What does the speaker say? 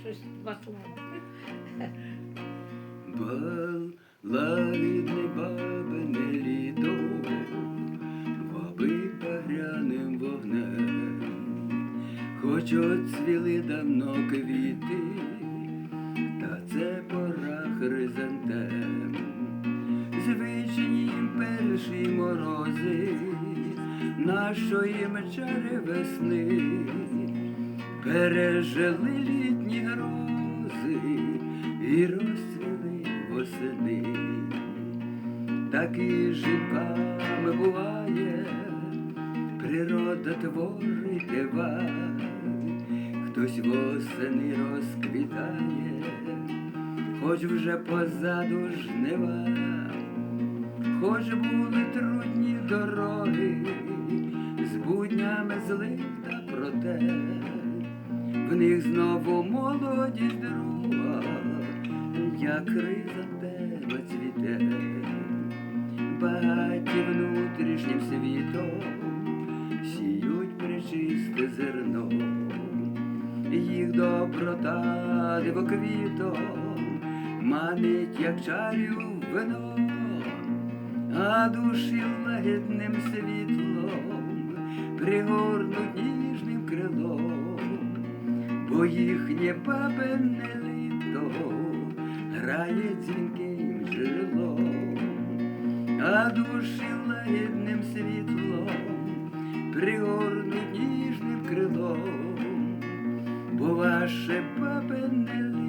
щось два слова. Лагідне бабине літо, вабить багряним вогнем, хоч оцвіли давно квіти, та це пора хризантем. Звичні їм перші морози, нашої мечари весни, пережили літні грози і розцвіли восени. Так і жінками буває, природа творить дива, хтось восени розквітає, хоч вже позаду жнива, хоч були трудні дороги, з буднями злих та проте, в них знову молодість друга, як хризантема цвіте, багаті внутрішнім світом сіють причисте зерно, їх доброта дивоквітом манить, як чарю вино, а душі лагідним світлом пригорнуть бо їхнє бабине літо грає дзвінким жилом, а душі лагідним світлом пригорнуть ніжним крилом, бо ваше бабине літо